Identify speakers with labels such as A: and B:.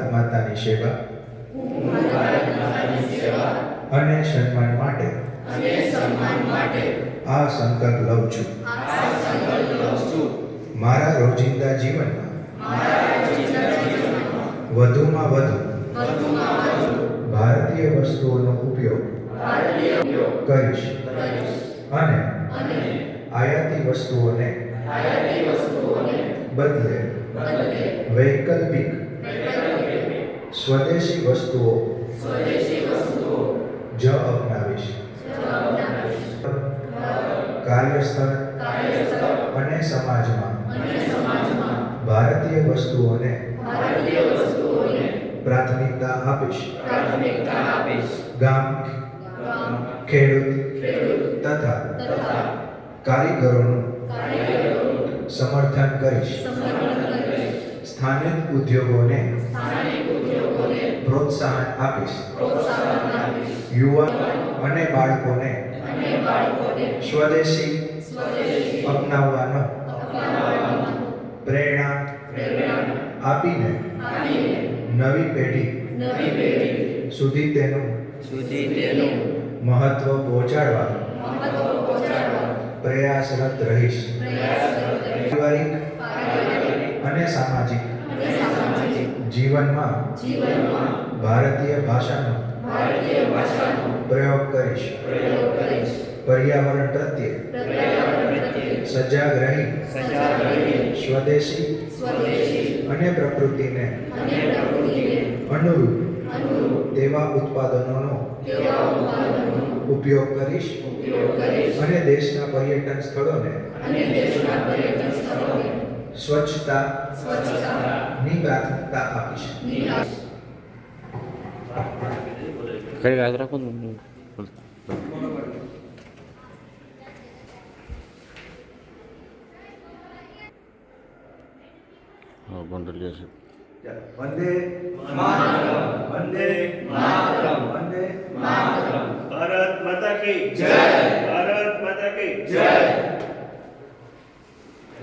A: માતાની સેવા અને સન્માન માટે આ સંકલ્પ લઉં છું મારા રોજિંદા જીવનમાં વધુમાં વધુ ભારતીય વસ્તુઓનો ઉપયોગ કરીશ અને આયાતી વસ્તુઓને બદલે વૈકલ્પિક સ્વદેશી વસ્તુઓ સ્વદેશી વસ્તુઓ જ અપનાવીશ કાર્યસ્થળ કાર્યસ્થળ અને સમાજમાં અને સમાજમાં ભારતીય વસ્તુઓને ભારતીય વસ્તુઓને પ્રાથમિકતા આપીશ પ્રાથમિકતા આપીશ ગામ ખેડૂત ખેડૂત તથા તથા કારીગરોનું કારીગરોનું સમર્થન કરીશ સમર્થન કરીશ સ્થાનિક ઉદ્યોગોને પ્રોત્સાહન આપીશ યુવા અને બાળકોને સ્વદેશી અપનાવવાનો પ્રેરણા આપીને નવી પેઢી સુધી તેનું મહત્વ પહોંચાડવા પ્રયાસરત રહીશ પારિવારિક અને સામાજિક અને સામાજિક જીવનમાં જીવનમાં ભારતીય ભાષાનો ભારતીય ભાષાનો ઉપયોગ કરીશ ઉપયોગ કરીશ પર્યાવરણ પ્રત્યે પર્યાવરણ પ્રત્યે સજાગ રહીશ સજાગ રહીશ સ્વદેશી સ્વદેશી અને પ્રકૃતિને અને પ્રકૃતિને મળુ ધાના ઉત્પાદનોનો ધાના ઉત્પાદનોનો ઉપયોગ કરીશ ઉપયોગ કરીશ અને દેશના પર્યટન સ્થળોને અને દેશના પર્યટન સ્થળોને સ્વચ્છતા ની પ્રાથમિકતા આપી છે
B: કઈ યાદ રાખો ગોંડલિયા છે
A: વંદે માતરમ વંદે માતરમ વંદે માતરમ ભારત માતા કી જય
C: ભારત માતા કી જય